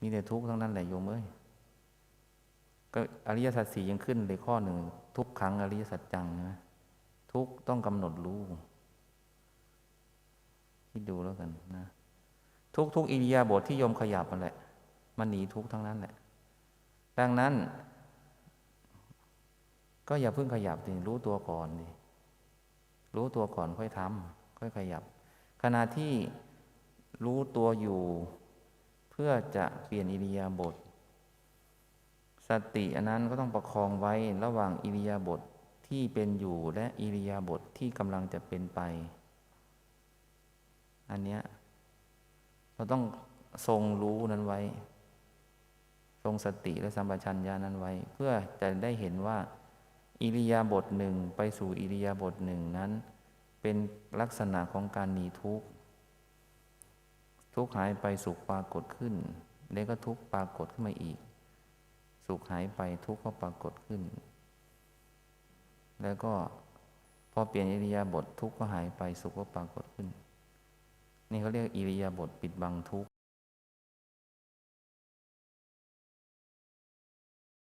มีแต่ทุกข์ทั้งนั้นแหละโยมเอ้ยก็อริยสัจสี่ยังขึ้นเลยข้อหนึ่ง ทุกขังอริยสัจจังนะทุกข์ต้องกำหนดรู้คิดดูแล้วกันนะทุกทุกอิริยาบถทที่โยมขยับมันแหละ มันหนีทุกข์ทั้งนั้นแหละ ดังนั้น ก็อย่าเพิ่งขยับดิรู้ตัวก่อนดิรู้ตัวก่อนค่อยทำค่อยขยับ ขณะที่รู้ตัวอยู่ พื่อจะเปลี่ยนอิริยาบถสติอันนั้นก็ต้องประคองไว้ระหว่างอิริยาบถทที่เป็นอยู่และอิริยาบถทที่กำลังจะเป็นไป อันเนี้ยเราต้องทรงรู้นั้นไว้ ทรงสติและสัมปชัญญะนั้นไว้ เพื่อจะได้เห็นว่า อิริยาบถหนึ่งไปสู่อิริยาบถหนึ่งนั้น เป็นลักษณะของการหนีทุกข์ ทุกข์หายไปสุขปรากฏขึ้น แล้วก็ทุกข์ปรากฏขึ้นมาอีก สุขหายไปทุกข์ก็ปรากฏขึ้น แล้วก็พอเปลี่ยนอิริยาบถทุกข์ก็หายไปสุขก็ปรากฏขึ้น นี่เขาเรียกอิริยาบถปิดบังทุกข์